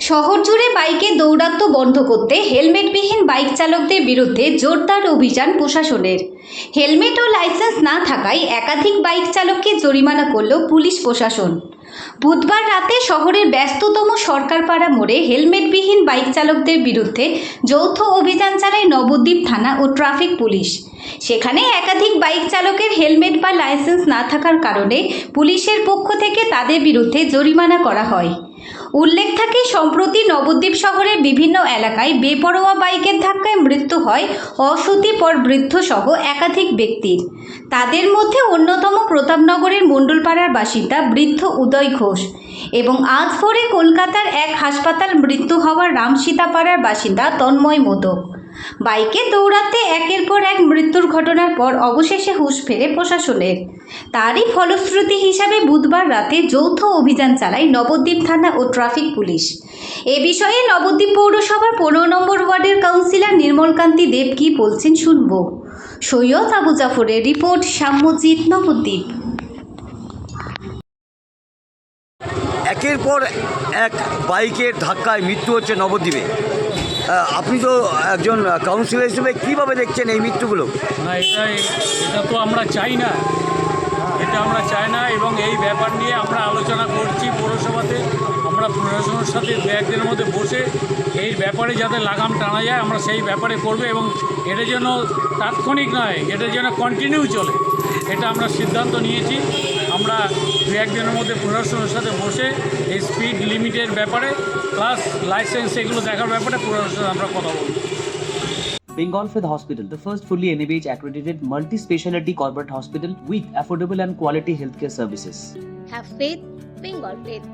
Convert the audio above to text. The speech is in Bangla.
শহর জুড়ে বাইকে দৌরাত্ম্য বন্ধ করতে হেলমেটবিহীন বাইক চালকদের বিরুদ্ধে জোরদার অভিযান প্রশাসনের। হেলমেট ও লাইসেন্স না থাকায় একাধিক বাইক চালককে জরিমানা করল পুলিশ প্রশাসন। বুধবার রাতে শহরের ব্যস্ততম সরকারপাড়া মোড়ে হেলমেটবিহীন বাইক চালকদের বিরুদ্ধে যৌথ অভিযান চালায় নবদ্বীপ থানা ও ট্রাফিক পুলিশ। সেখানে একাধিক বাইক চালকের হেলমেট বা লাইসেন্স না থাকার কারণে পুলিশের পক্ষ থেকে তাদের বিরুদ্ধে জরিমানা করা হয়। উল্লেখ থাকে, সম্প্রতি নবদ্বীপ শহরের বিভিন্ন এলাকায় বেপরোয়া বাইকের ধাক্কায় মৃত্যু হয় অসতিপর বৃদ্ধসহ একাধিক ব্যক্তির। তাদের মধ্যে অন্যতম প্রতাপনগরের মণ্ডলপাড়ার বাসিন্দা বৃদ্ধ উদয় ঘোষ এবং আজ ভোরে কলকাতার এক হাসপাতাল মৃত্যু হওয়ার রামসীতাপাড়ার বাসিন্দা তন্ময় মোদক। বাইকে দৌড়াতে একের পর এক মৃত্যুর ঘটনার পর অবশেষে হুঁশ ফেরে প্রশাসনের। তারই ফলশ্রুতি হিসাবে বুধবার রাতে যৌথ অভিযান চালায় নবদ্বীপ থানা ও ট্রাফিক পুলিশ। এ বিষয়ে নবদ্বীপ পৌরসভার পনেরো নম্বর ওয়ার্ডের কাউন্সিলর নির্মলকান্তি দেব কি বলছেন শুনব। সৈয়দ আবু জাফরের রিপোর্ট, সাম্যজিৎ নবদ্বীপ। একের পর এক বাইকের ধাক্কায় মৃত্যু হচ্ছে নবদ্বীপে। আপনি তো একজন কাউন্সিলর হিসেবে কীভাবে দেখছেন এই মৃত্যুগুলো? না, এটা এটা তো আমরা চাই না। এটা আমরা চাই না এবং এই ব্যাপার নিয়ে আমরা আলোচনা করছি পৌরসভাতে। আমরা প্রশাসনের সাথে দু একদিনের মধ্যে বসে এই ব্যাপারে যাতে লাগাম টানা যায়, আমরা সেই ব্যাপারে করবে এবং এটা যেন তাৎক্ষণিক নয়, এটা যেন কন্টিনিউ চলে। এটা আমরা সিদ্ধান্ত নিয়েছি। দু একদিনের মধ্যে প্রশাসনের সাথে বসে এই স্পিড লিমিটের ব্যাপারে প্লাস লাইসেন্স এগুলো দেখার ব্যাপারে প্রশাসনের আমরা কথা বলব Bengal Fifth Hospital, the first fully NABH accredited multi speciality corporate hospital with affordable and quality healthcare services. Have faith, Bengal faith.